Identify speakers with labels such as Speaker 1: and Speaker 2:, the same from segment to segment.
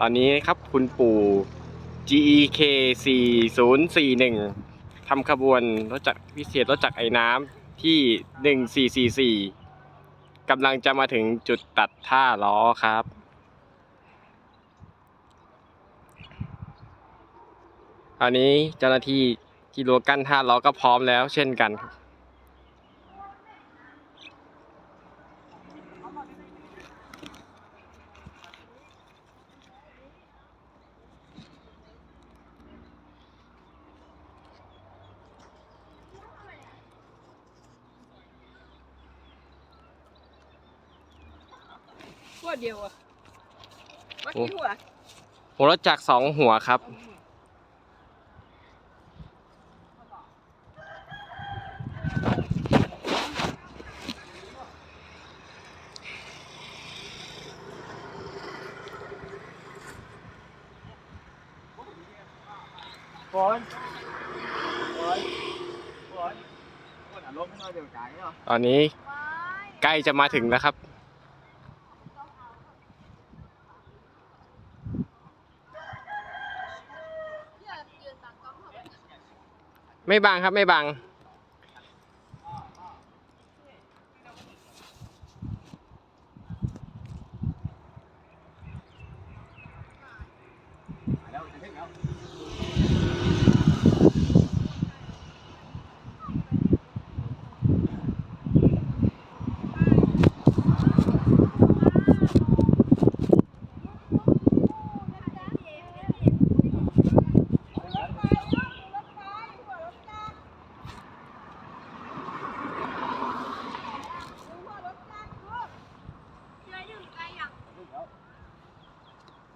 Speaker 1: ตอนนี้ครับคุณปู่ GEK 4041ทำขบวนรถจักรพิเศษรถจักรไอ้น้ำที่ 1444กำลังจะมาถึงจุดตัดท่าล้อครับตอนนี้เจ้าหน้าที่ที่รั้วกั้นท่าล้อก็พร้อมแล้วเช่นกันครับ
Speaker 2: เดียวอะว่ากี่หัว
Speaker 1: หัวรถจักรสองหัวครับ
Speaker 3: ฝนฝนฝนฝนอารมณ์ให้เราเดี๋ยวใจเนาะ
Speaker 1: ตอนนี้ใกล้จะมาถึงแล้วครับ ไม่บังครับไม่บัง
Speaker 3: แล้วจะถึงแล้ว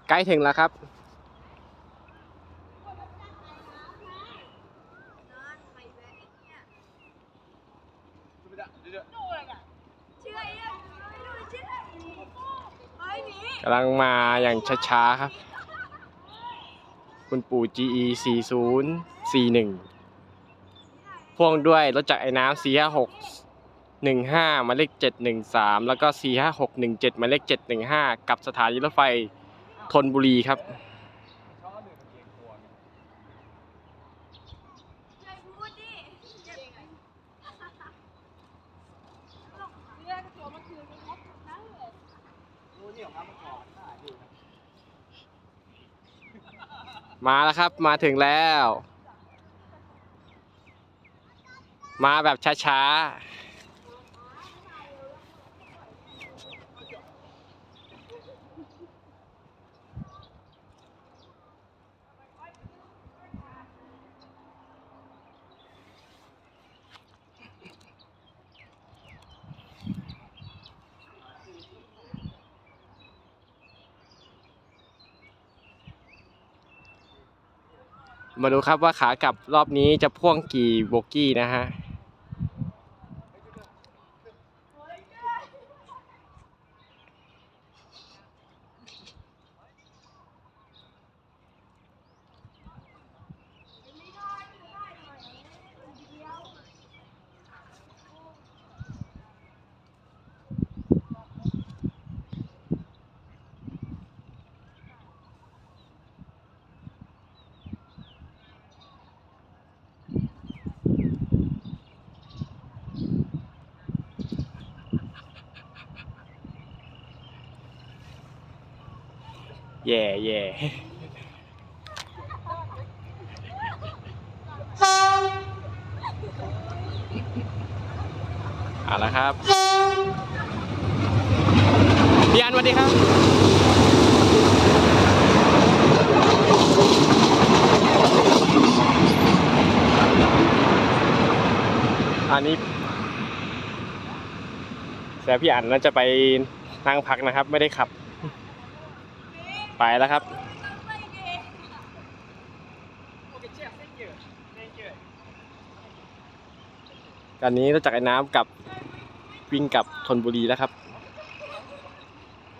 Speaker 1: ใกล้ถึงแล้วครับ กำลังมาอย่างช้าๆครับ คุณปู่ GE 4041 พ่วงด้วยรถจักรไอ้น้ำ456 15หมายเลข713 แล้วก็ 45617หมายเลข715 กับสถานีรถไฟ ธนบุรีครับ
Speaker 3: มา
Speaker 1: แล้วครับมาถึงแล้ว มาแบบช้าๆ มาดูครับว่าขากลับรอบนี้จะพ่วงกี่โบกี้นะฮะ แย่แย่เอาละครับพี่อันสวัสดีครับอันนี้แต่พี่อันน่าจะไปนั่งพักนะครับ ไม่ได้ขับ ไปแล้วครับตอนนี้เราจากไอ้น้ำกับวิ่งกลับธนบุรีแล้วครับ